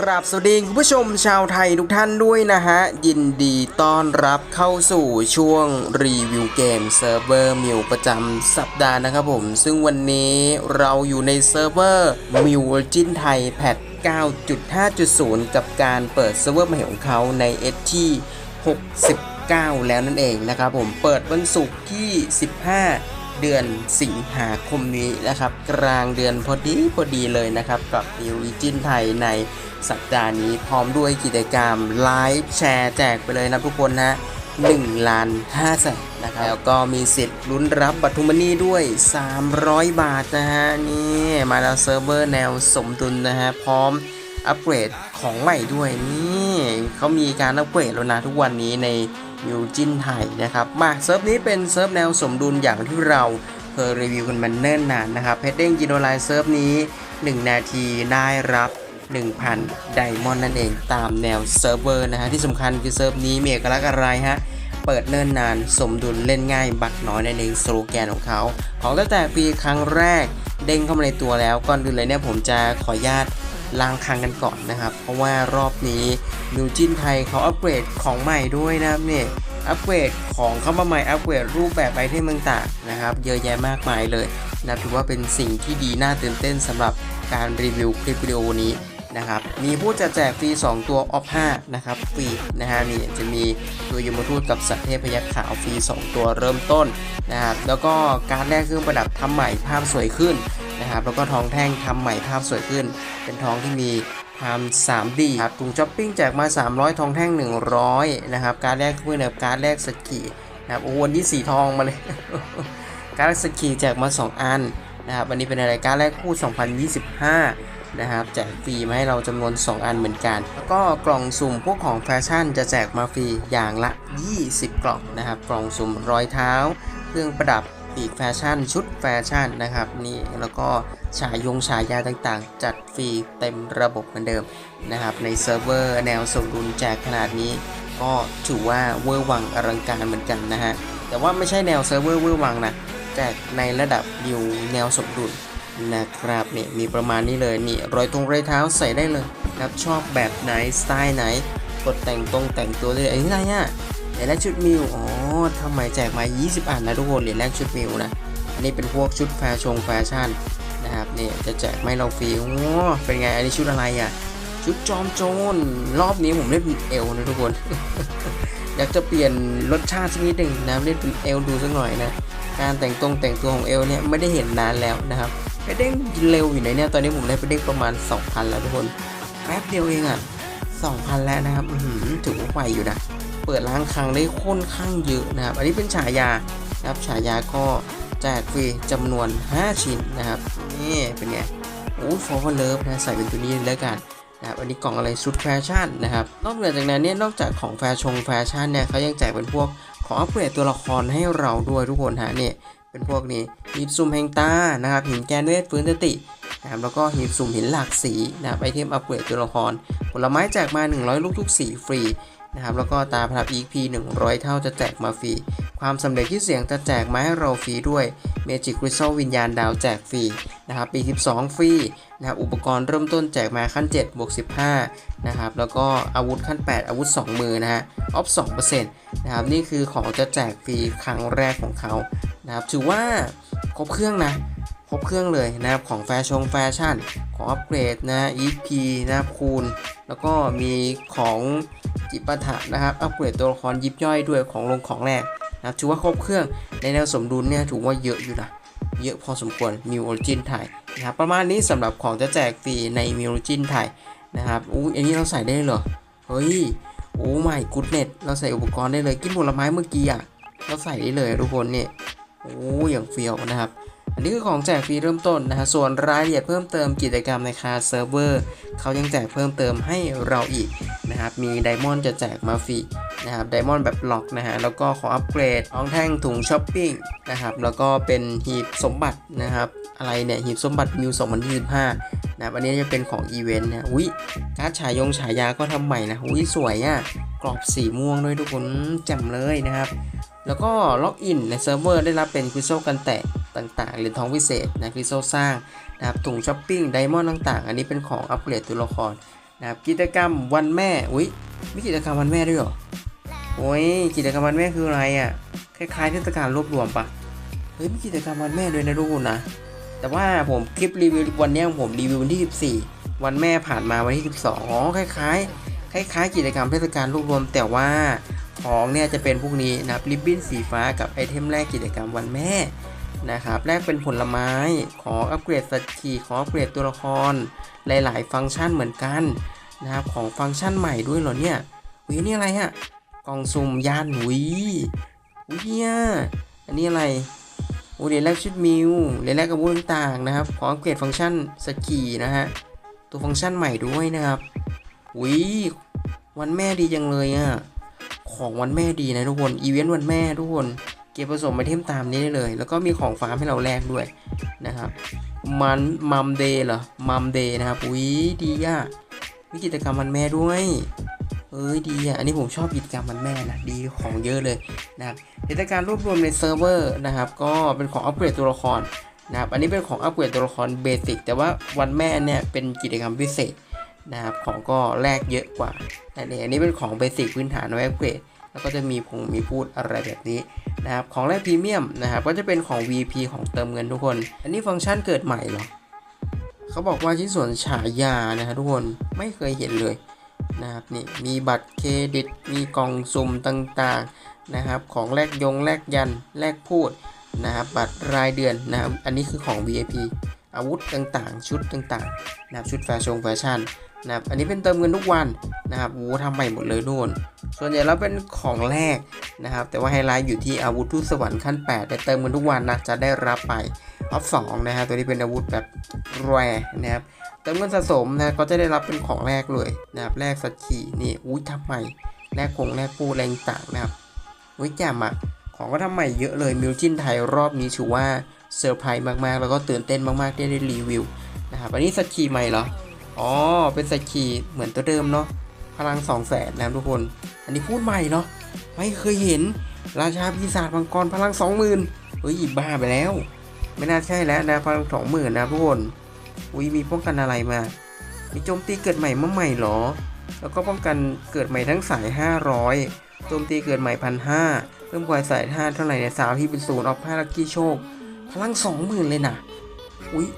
กราบสวัสดีคุณผู้ชมชาวไทยทุกท่านด้วยนะฮะ ยินดีต้อนรับเข้าสู่ช่วงรีวิวเกมเซิร์ฟเวอร์มิวประจำสัปดาห์นะครับผม ซึ่งวันนี้เราอยู่ในเซิร์ฟเวอร์มิวจินไทยแพท9.5.0 กับการเปิดเซิร์ฟเวอร์ใหม่ของเขาใน s ที่69 แล้วนั่นเองนะครับผมเปิดวันศุกร์ที่ 15 เดือนสิงหาคมนี้นะครับ กลางเดือนพอดีพอดีเลยนะครับกับ New Origin ไทยในสัปดาห์นี้พร้อมด้วยกิจกรรมไลฟ์แชร์แจกไปเลยนะทุกคนนะ1ล้าน5แสนนะครับแล้วก็มีสิทธิ์ลุ้นรับบัตรทุมนี่ด้วย 300 บาทนะฮะนี่มาแล้วเซิร์ฟเวอร์แนวสมดุลนะฮะพร้อมอัปเกรด ของใหม่ด้วยนี่เขามีการอัปเกรดแล้วนะทุกวันนี้ในมิวจินไทยนะครับ มาเซิร์ฟนี้เป็นเซิร์ฟแนวสมดุลอย่างที่เราเคยรีวิวกันมาเนิ่นนานนะครับเพดเด้งยินโนไลน์เซิร์ฟนี้ 1 นาทีได้รับ 1,000 ไดมอนด์นั่นเองตามแนวเซิร์ฟเวอร์นะฮะที่สำคัญคือเซิร์ฟนี้มีเอกลักษณ์อะไรฮะเปิดเนิ่นนานสมดุลเล่นง่ายบัตรน้อยนั่นเองสโลแกนของเขาของตั้งแต่ปีครั้งแรกเด้งเข้ามาในตัวแล้วก่อนอื่นเลยเนี่ยผมจะขออนุญาต ล้างคังกันก่อนนะครับ เพราะว่ารอบนี้มิวจินไทยเขาอัปเกรดของใหม่ด้วยนะครับเนี่ยอัปเกรดของเข้ามาใหม่อัปเกรดรูปแบบไอเทมต่างๆนะครับ เยอะแยะมากมายเลยนะถือว่าเป็นสิ่งที่ดีน่าตื่นเต้นสำหรับการรีวิวคลิปวิดีโอนี้นะครับมีผู้จะแจกฟรี 2 ตัวออฟ5นะครับฟรีนะฮะนี่จะมีตัวยมทูตกับสัตว์เทพพยัคฆ์ขาวฟรี 2 ตัวเริ่มต้นนะครับแล้วก็การแลกเครื่องประดับทำใหม่ภาพสวยขึ้น นะครับ แล้วก็ทองแท่งทำใหม่ภาพสวยขึ้น เป็นทองที่มีความ 3D ครับถุงช้อปปิ้งแจกมา 300 ทองแท่ง 100 นะครับ การแลกเพื่อนการแลกสกีนะครับโอ้วันนี้สีทองมาเลย การแลกสกีแจกมา 2 อันนะครับวันนี้เป็นอะไรการแลกคู่ 2025นะครับแจกฟรีมาให้เราจำนวน 2 อันเหมือนกัน แล้วก็กล่องสุ่มพวกของแฟชั่นจะแจกมาฟรีอย่างละ 20 กล่องนะครับ กล่องสุ่มรอยเท้า เครื่องประดับ ปีกแฟชั่น ชุดแฟชั่นนะครับนี่แล้วก็ฉายงฉายาต่างๆ จัดฟรีเต็มระบบเหมือนเดิมนะครับในเซิร์ฟเวอร์แนวสมดุลแจกขนาดนี้ ก็ถือว่าเวอร์วังอลังการเหมือนกันนะฮะแต่ว่าไม่ใช่แนวเซิร์ฟเวอร์เวอร์วังนะแจกในระดับดิวแนวสมดุลนะครับเนี่ยมีประมาณนี้เลยนี่รอยตรงรอยเท้าใส่ได้เลยครับชอบแบบไหนสไตล์ไหนกดแต่งตรงแต่งตัวเลยไอ้นี่อะไรอะเหรียญแรกชุดมิวอ๋อ ทำไมแจกมา 20 อันนะทุกคนเหรียญแรกชุดมิวนะอันนี้เป็นพวกชุดแฟชั่นแฟชั่นนะครับเนี่ยจะแจกไม่เราฟรีโอ้เป็นไงอันนี้ชุดอะไรอะชุดจอมโจรรอบนี้ผมเล่นเป็นเอลนะทุกคนอยากจะเปลี่ยนรสชาติสักนิดหนึ่งนะเล่นเป็นเอลดูสักหน่อยนะการแต่งตรงแต่งตัวของเอลเนี่ยไม่ได้เห็นนานแล้วนะครับไปเด้งเร็วอยู่ไหนเนี่ยตอนนี้ผมได้ไปเด้งประมาณ 2,000 แล้วทุกคนแป๊บเดียวเองอะ2,000 แล้วนะครับถือว่าไวอยู่นะ เปิดล้างครั้งได้ค่อนข้างเยอะนะครับ อันนี้เป็นฉายานะครับฉายาก็แจกฟรีจำนวน 5 ชิ้นนะครับนี่เป็นไงโอ้ฟอร์เลิฟนะใส่เป็นตัวนี้แล้วกันนะครับอันนี้กล่องอะไรชุดแฟชั่นนะครับนอกเหนือจากนั้นเนี่ยนอกจากของแฟชั่นแฟชั่นเนี่ยเขายังแจกเป็นพวกของอัปเกรดตัวละครให้เราด้วยทุกคนฮะเนี่ยเป็นพวกนี้หีบสุ่มแห่งตานะครับหินแกนเวทฟื้นสตินะครับแล้วก็หีบสุ่มหินหลากสีนะครับไอเทมอัปเกรดตัวละครผลไม้แจกมา 100 ลูกทุกสีฟรี นะครับแล้วก็ตาพลับ EXP 100 เท่าจะแจกมาฟรี ความสำเร็จที่เสียงจะแจกมาให้เราฟรีด้วย Magic Crystal วิญญาณดาวแจกฟรีนะครับปี 12 ฟรีนะครับอุปกรณ์เริ่มต้นแจกมาขั้น7บวก15นะครับแล้วก็อาวุธขั้น 8 อาวุธ 2 มือนะฮะออฟ2%นะครับนี่คือของจะแจกฟรีครั้งแรกของเขานะครับถือว่าครบเครื่องนะ ครบเครื่องเลยนะครับของแฟชั่นแฟชั่น ของอัปเกรดนะ EP นะครับคูณ แล้วก็มีของจิปาถะนะครับ อัปเกรดตัวละครยิบย่อยด้วยของลงของแรกนะถือว่าครบเครื่องในแนวสมดุลเนี่ยถือว่าเยอะอยู่นะเยอะพอสมควรมิวออริจินไทยนะครับประมาณนี้สำหรับของจะแจกฟรีในมิวออริจินไทยนะครับอู้อันนี้เราใส่ได้เหรอเฮ้ยโอ้ไม่กูดเน็ตเราใส่อุปกรณ์ได้เลยกินผลไม้เมื่อกี้อะเราใส่ได้เลยทุกคนเนี่ยโอ้อย่างเฟียวนะครับ อันนี้คือของแจกฟรีเริ่มต้นนะฮะส่วนรายละเอียดเพิ่มเติมกิจกรรมในคาเซิร์ฟเวอร์เขายังแจกเพิ่มเติมให้เราอีกนะครับมีไดมอนด์จะแจกมาฟรีนะครับไดมอนด์แบบล็อกนะฮะแล้วก็ของอัปเกรดของแท่งถุงช้อปปิ้งนะครับแล้วก็เป็นหีบสมบัตินะครับอะไรเนี่ยหีบสมบัติมิว2025นะครับอันนี้จะเป็นของอีเวนต์นะอุ้ยการ์ดฉายงฉายาก็ทำใหม่นะอุ้ยสวยอะ่ะกรอบสีม่วงด้วยทุกคนแจ่มเลยนะครับแล้วก็ล็อกอินในเซิร์ฟเวอร์ได้รับเป็นคริสตัลกันแตก ต่างๆ เหรียญทองพิเศษนะคริสตัลสร้างนะครับถุงช้อปปิ้งไดมอนด์ต่างๆ อันนี้เป็นของอัปเกรดตัวละครนะครับกิจกรรมวันแม่อุ้ยมีกิจกรรมวันแม่ด้วยเหรอโอ้ยกิจกรรมวันแม่คืออะไรอะคล้ายๆเทศกาลรวบรวมปะเฮ้ยมีกิจกรรมวันแม่ด้วยนะทุกคนนะแต่ว่าผมคลิปรีวิววันนี้ผมรีวิววันที่ 14 วันแม่ผ่านมาวันที่ 12อ๋อคล้ายๆ คล้าย ๆ กิจกรรมเทศกาลรวบรวม แต่ว่าของเนี่ยจะเป็นพวกนี้นะครับริบบิ้นสีฟ้ากับไอเทมแรกกิจกรรมวันแม่ นะครับแรกเป็นผลไม้ ขออัปเกรดสัตว์ขี่ขออัปเกรดตัวละคร หลาย ๆ ฟังก์ชันเหมือนกันนะครับของฟังก์ชันใหม่ด้วยเหรอเนี่ยวินี่อะไรฮะกล่องสุ่มยานวีวิเนี่ยอันนี้อะไรโอ้เรียนแรกชุดมิวเรียนแรกกับวุธต่างๆนะครับขออัปเกรดฟังก์ชันสกีนะฮะตัวฟังก์ชันใหม่ด้วยนะครับวิวันแม่ดีจังเลยอะ่ะของวันแม่ดีนะทุกคนอีเวนต์วันแม่ทุกคน ก็บผสมไอเทมตามนี้ได้เลย แล้วก็มีของฟาร์มให้เราแลกด้วยนะครับมันมัมเดย์เหรอมัมเดย์นะครับอุ้ยดีอะ่ะมีกิจกรรมวันแม่ด้วยเอ้ยดีอะอันนี้ผมชอบกิจกรรมวันแม่นะดีของเยอะเลยนะครับกิจการรวบรวมในเซิร์ฟเวอร์นะครับก็เป็นของอัปเกรดตัวละครนะครับอันนี้เป็นของอัปเกรดตัวละครเบสิกแต่ว่าวันแม่เนี่ยเป็นกิจกรรมพิเศษนะครับของก็แลกเยอะกว่าอันนี้อันนี้เป็นของเบสิกพื้นฐานไว้อัปเกรด แล้วก็จะมีพงมีพูดอะไรแบบนี้นะครับของแรกพรีเมียมนะครับก็จะเป็นของ VP ของเติมเงินทุกคน อันนี้ฟังก์ชันเกิดใหม่หรอเขาบอกว่าชิ้นส่วนฉายานะครับทุกคนไม่เคยเห็นเลยนะครับนี่มีบัตรเครดิต มีกล่องสุ่มต่างๆนะครับของแลกยงแลกยันแลกพูดนะครับบัตรรายเดือนนะครับอันนี้คือของ VIP อาวุธต่างๆ ชุดต่างๆนะครับชุดแฟชั่นแฟชั่น นะครับอันนี้เป็นเติมเงินทุกวันนะครับโอ้ทำใหม่หมดเลยนู่น ส่วนใหญ่แล้วเป็นของแรกนะครับ แต่ว่าไฮไลท์อยู่ที่อาวุธทุตสวรรค์ขั้น 8 แต่เติมเงินทุกวันนะจะได้รับไปออฟ2นะครับตัวนี้เป็นอาวุธแบบแรนะครับเติมเงินสะสมนะก็จะได้รับเป็นของแรกเลยนะครับแรกสักขีนี่อุ้ยทำใหม่แรกคงแรกปูแรงต่างนะครับอุ้ยแจ่มอะของก็ทำใหม่เยอะเลยมิวจินไทยรอบนี้ถือว่าเซอร์ไพรส์มากๆ แล้วก็ตื่นเต้นมากๆที่ได้รีวิวนะครับอันนี้สักขีใหม่เหรอ อ๋อ เป็นสักขีเหมือนตัวเดิมเนาะ พลัง2 0 0แสนนะครับทุกคน อันนี้พูดใหม่เนาะ ไม่เคยเห็น ราชาปีศาจมังกรพลัง20,000เฮ้ยบ้าไปแล้ว ไม่น่าใช่แล้วนะพลัง20,000นนะทุกคน อุ้ยมีป้องกันอะไรมา มีโจมตีเกิดใหม่เมื่อใหม่หรอ แล้วก็ป้องกันเกิดใหม่ทั้งสาย 500โจมตีเกิดใหม่พันห้าเพิ่มความสายท่าเท่าไหร่เนี่ยสาวที่เป็นศูนย์ออกผ้าลักกี้โชค พลังสองหมื่นเลยนะ อุ้ย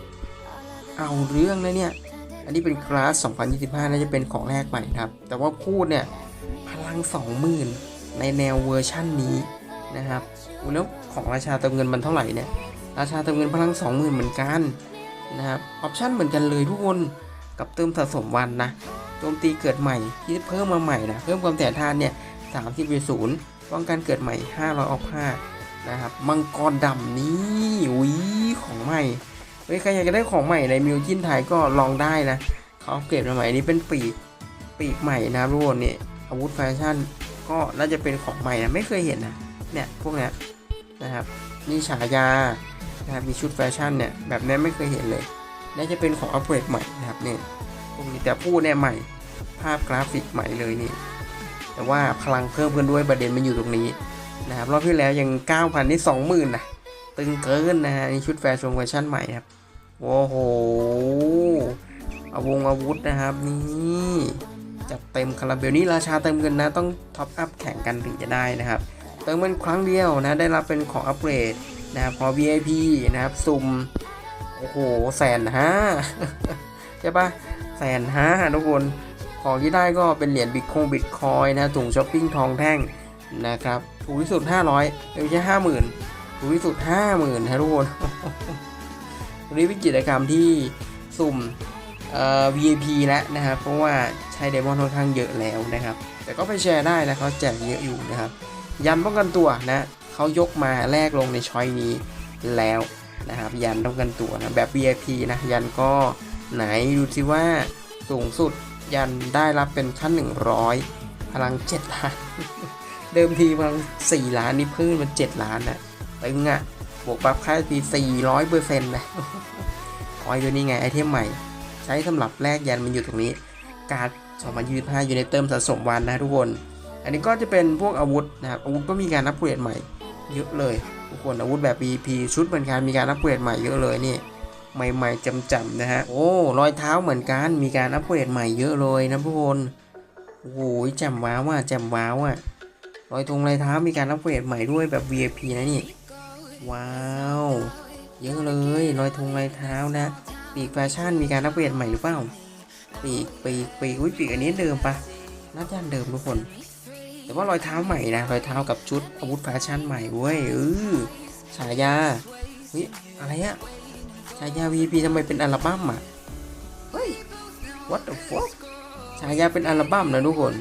เอาเรื่องนะเนี่ย อันนี้เป็นคลาส 2025 น่าจะเป็นของแรกใหม่นะครับ แต่ว่าพูดเนี่ย พลัง 20,000 ในแนวเวอร์ชั่นนี้นะครับอุ๊ยแล้วของราชาเติมเงินมันเท่าไหร่เนี่ย ราชาเติมเงินพลัง 20,000 เหมือนกันนะครับออปชั่นเหมือนกันเลยทุกคนกับเติมสะสมวันนะโจมตีเกิดใหม่ที่เพิ่มมาใหม่นะเพิ่มความแตกทานเนี่ย30เป็นศูนย์ป้องกันเกิดใหม่ 500ออฟ5นะครับมังกรดำนี่อุ้ยของใหม่ ฮ้ยใครอยากจะได้ของใหม่ในมิวจินไทยก็ลองได้นะเขาอัปเกรดมาใหม่อันนี้เป็นปีกปีกใหม่นะทุกคนเนี่ยอาวุธแฟชั่นก็น่าจะเป็นของใหม่นะไม่เคยเห็นนะเนี่ยพวกเนี้ยนะครับนี่ฉายานะครับมีชุดแฟชั่นเนี่ยแบบนี้ไม่เคยเห็นเลย น่าจะเป็นของอัปเกรดใหม่นะครับเนี่ยพวกนี้แต่พูดเนี่ยใหม่ ภาพกราฟิกใหม่เลยนี่แต่ว่าพลังเพิ่มขึ้นด้วยประเด็นมันอยู่ตรงนี้นะครับรอบที่แล้วยัง 9,000นี่20,000นะตึงเกินนะฮะนี่ชุดแฟชั่นแฟชั่นใหม่ครับ โอ้โหอาวงอาวุธนะครับนี่จัดเต็มคาราเบลนี่ราชาเติมเงินนะต้องท็อปอัพแข่งกันถึงจะได้นะครับ เติมเงินครั้งเดียวนะได้รับเป็นของอัปเกรดนะครับพอ VIP นะครับสุ่มโอ้โหแสนห้าใช่ปะแสนห้าทุกคนของที่ได้ก็เป็นเหรียญบิตคงบิตคอยนะถุงช้อปปิ้งทองแท่งนะครับถูกที่สุด 500ไม่ใช่50,000ถูกที่สุด50,000นะทุกคน วันนี้เป็นกิจกรรมที่สุ่มเอ่อ VIP แล้วนะครับ เพราะว่าใช้เดมอนค่อนข้างเยอะแล้วนะครับ แต่ก็ไปแชร์ได้นะเขาแจกเยอะอยู่นะครับ ยันป้องกันตัวนะเขายกมาแลกลงในช้อยนี้แล้วนะครับ ยันป้องกันตัวนะแบบ VIP นะยันก็ไหนดูสิว่าสูงสุดยันได้รับเป็นขั้น 100 พลัง7ล้าน เดิมทีพลัง4ล้านนี่เพิ่มมา7ล้านนะตึงอะ่ะ บวกบัฟค่าปี400เปอร์เซ็นต์นะอ๋ออยู่นี่ไงไอเทมใหม่ ใช้สำหรับแลกยันมันอยู่ตรงนี้ การ์ด2025อยู่ในเติมสะสมวันนะทุกคน อันนี้ก็จะเป็นพวกอาวุธนะครับอาวุธก็มีการอัปเกรดใหม่ เยอะเลยทุกคนอาวุธแบบ BP ชุดเหมือนกันมีการอัปเกรดใหม่เยอะเลยนี่ใหม่ๆจำๆนะฮะ โอ้รอยเท้าเหมือนกัน มีการอัปเกรดใหม่เยอะเลยนะทุกคน โอ้โหแจ่มว้าวอะแจ่มว้าวอะรอยธงรอยเท้ามีการอัปเกรดใหม่ด้วยแบบ VIP นะนี่ ว้าว เยอะเลยรอยธงรอยเท้านะ ปีกแฟชั่นมีการอัปเกรดใหม่หรือเปล่า ปีกปีกปีกอุ้ยปีกอันนี้เดิมปะน่าจะเดิมทุกคน แต่ว่ารอยเท้าใหม่นะรอยเท้ากับชุดอาวุธแฟชั่นใหม่เว้ยเออฉายาเฮ้ยอะไรอะฉายา VP ทำไมเป็นอัลบั้มอะเฮ้ย what the fuck ฉายาเป็นอัลบั้มนะทุกคน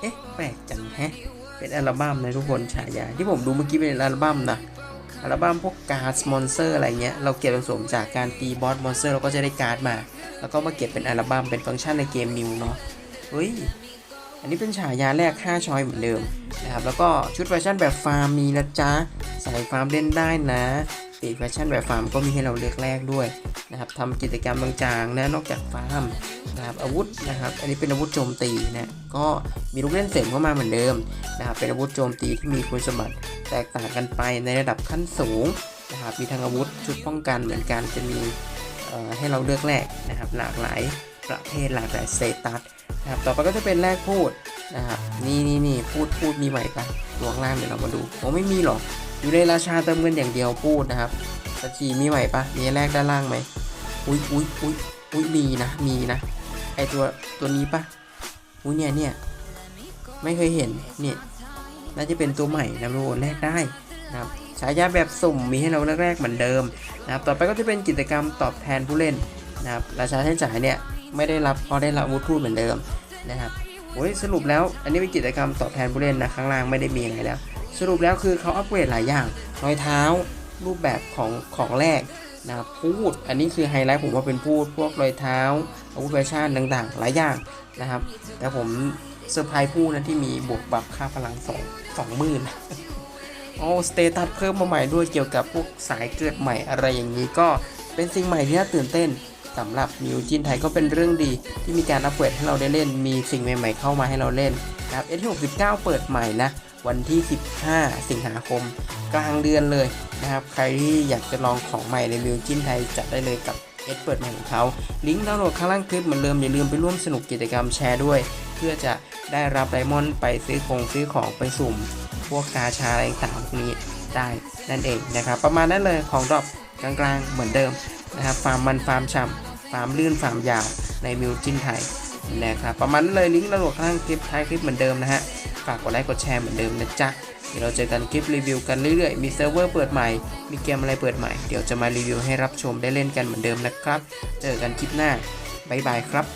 เอ๊ะแปลกจังแฮะ เป็นอัลบั้มนะทุกคนฉายาที่ผมดูเมื่อกี้เป็นอัลบั้มนะ อัลบั้มพวกการ์ดมอนสเตอร์อะไรเงี้ย เราเก็บผสมจากการตีบอสมอนสเตอร์เราก็จะได้การ์ดมา แล้วก็มาเก็บเป็นอัลบั้มเป็นฟังก์ชันในเกมนิวเนาะ เฮ้ย อันนี้เป็นฉายาแรก 5 ชอยเหมือนเดิมนะครับ แล้วก็ชุดแฟชั่นแบบฟาร์มมีนะจ๊ะใส่ฟาร์มเล่นได้นะ ปีแฟชั่นแบบฟาร์มก็มีให้เราเลือกแรกด้วยนะครับทำกิจกรรมต่างนะนอกจากฟาร์มนะครับอาวุธนะครับอันนี้เป็นอาวุธโจมตีนะก็มีลูกเล่นเสริมเข้ามาเหมือนเดิมนะครับเป็นอาวุธโจมตีที่มีคุณสมบัติแตกต่างกันไปในระดับขั้นสูงนะครับมีทั้งอาวุธชุดป้องกันเหมือนกันจะมีให้เราเลือกแรกนะครับหลากหลายประเภทหลากหลายสเตตัสนะครับต่อไปก็จะเป็นแรกพูดนะครับนี่นี่นี่พูดพูดมีใหมปะตัวงล่างเดี๋ยวเรามาดูโอ้ไม่มีหรอก อยู่ในราชาเติมเงินอย่างเดียวพูดนะครับสกีมีใหม่ปะมีแรกด้านล่างไหมอุ้ยอุ้ยอุ้ยอุ้ยมีนะมีนะไอตัวตัวนี้ปะอุ้ยเนี่ยเนี่ยไม่เคยเห็นเนี่ยน่าจะเป็นตัวใหม่นะทุกคนแรกได้นะครับฉายาแบบสุ่มมีให้เราแรกๆเหมือนเดิมนะครับต่อไปก็จะเป็นกิจกรรมตอบแทนผู้เล่นนะครับราชาใช้จ่ายเนี่ยไม่ได้รับเพราะได้รับวุธพูดเหมือนเดิมนะครับโอ้ยสรุปแล้วอันนี้เป็นกิจกรรมตอบแทนผู้เล่นนะข้างล่างไม่ได้มีอะไรแล้ว สรุปแล้วคือเขาอัปเกรดหลายอย่างรอยเท้ารูปแบบของของแรกนะพูดอันนี้คือไฮไลท์ผมว่าเป็นพูดพวกรอยเท้าอาวุธแฟชั่นต่างๆ หลายอย่างนะครับ แต่ผมเซอร์ไพรส์พูดนะที่มีบวกบัฟค่าพลังสองสองหมื่นโอ้สเตตัสเพิ่มมาใหม่ด้วยเกี่ยวกับพวกสายเกิดใหม่อะไรอย่างนี้ก็เป็นสิ่งใหม่ที่น่าตื่นเต้นสำหรับมิวจินไทยก็เป็นเรื่องดีที่มีการอัปเกรดให้เราได้เล่น มีสิ่งใหม่ๆเข้ามาให้เราเล่นนะครับ S69 เปิดใหม่นะ วันที่ 15 สิงหาคมกลางเดือนเลยนะครับใครที่อยากจะลองของใหม่ในมิวจินไทยจัดได้เลยกับเอสเปิดใหม่ของเขา ลิงก์ดาวน์โหลดข้างล่างคลิปเหมือนเดิมอย่าลืมไปร่วมสนุกกิจกรรมแชร์ด้วย เพื่อจะได้รับไดมอนด์ไปซื้อของซื้อของไปสุ่ม พวกกาชาอะไรต่างๆพวกนี้ได้นั่นเองนะครับ ประมาณนั้นเลยของดรอปกลางๆเหมือนเดิมนะครับฟาร์มมันฟาร์มฉ่ำฟาร์มลื่นฟาร์มยาวในมิวจินไทยนะครับประมาณนั้นเลยลิงก์ดาวน์โหลดข้างล่างคลิปท้ายคลิปเหมือนเดิมนะฮะ ฝากกดไลค์กดแชร์เหมือนเดิมนะจ๊ะเดี๋ยวเราเจอกันคลิปรีวิวกันเรื่อยๆ มีเซิร์ฟเวอร์เปิดใหม่ มีเกมอะไรเปิดใหม่ เดี๋ยวจะมารีวิวให้รับชมได้เล่นกันเหมือนเดิมนะครับ เจอกันคลิปหน้า บ๊ายบายครับ